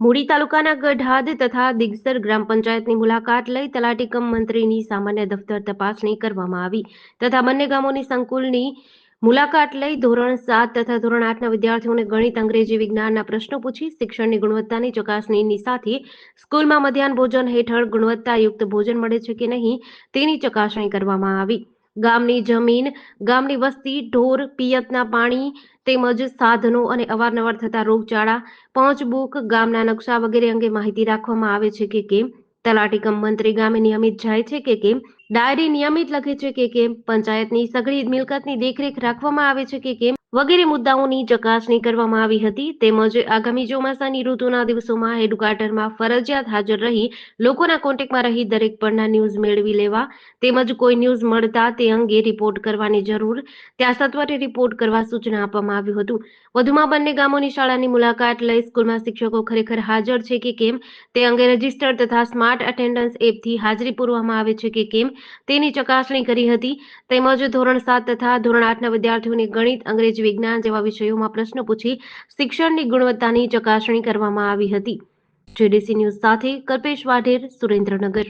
મૂડી તાલુકાના ગઢાદ તથા દિગસર ગ્રામ પંચાયતની મુલાકાત લઈ તલાટી કમ મંત્રીની સામાન્ય દફતર તપાસણી કરવામાં આવી તથા બંને ગામોની સંકુલની મુલાકાત લઈ ધોરણ સાત તથા ધોરણ આઠના વિદ્યાર્થીઓને ગણિત, અંગ્રેજી, વિજ્ઞાનના પ્રશ્નો પૂછી શિક્ષણની ગુણવત્તાની ચકાસણીની સાથે સ્કૂલમાં મધ્યાહન ભોજન હેઠળ ગુણવત્તાયુક્ત ભોજન મળે છે કે નહીં તેની ચકાસણી કરવામાં આવી. ગામની જમીન, ગામની વસ્તી, ઢોર, પિયતના પાણી તેમજ સાધનો અને અવારનવાર થતા રોગચાળા પહોંચબુક ગામના નકશા વગેરે અંગે માહિતી રાખવામાં આવે છે કે કેમ? તલાટી કમ મંત્રી ગામે નિયમિત જાય છે કે કેમ? ડાયરી નિયમિત લખે છે કે કેમ? પંચાયતની સઘળી મિલકતની દેખરેખ રાખવામાં આવે છે કે કેમ? વગેરે મુદ્દાઓની ચકાસણી કરવામાં આવી હતી. તેમજ આગામી ચોમાસાની ઋતુના દિવસોમાં હેડક્વાર્ટરમાં ફરજિયાત હાજર રહી લોકોના કોન્ટેક્ટમાં રહી દરેક પરના ન્યૂઝ મેળવી લેવા તેમજ કોઈ ન્યૂઝ મળતા તે અંગે રિપોર્ટ કરવાની જરૂર ત્યાં સત્વરે રિપોર્ટ કરવા સૂચના આપવામાં આવ્યું હતું. વધુમાં બંને ગામોની શાળાની મુલાકાત લઈ સ્કૂલમાં શિક્ષકો ખરેખર હાજર છે કે કેમ? તે અંગે રજિસ્ટર તથા સ્માર્ટ અટેન્ડન્સ એપથી હાજરી પૂરવામાં આવે છે કે કેમ? તેની ચકાસણી કરી હતી. તેમજ ધોરણ સાત તથા ધોરણ આઠના વિદ્યાર્થીઓને ગણિત, અંગ્રેજી વિજ્ઞાન જેવા વિષયોમાં પ્રશ્નો પૂછી શિક્ષણની ગુણવત્તાની ચકાસણી કરવામાં આવી હતી. જેડીસી ન્યૂઝ સાથે કલ્પેશ વાઢેર, સુરેન્દ્રનગર.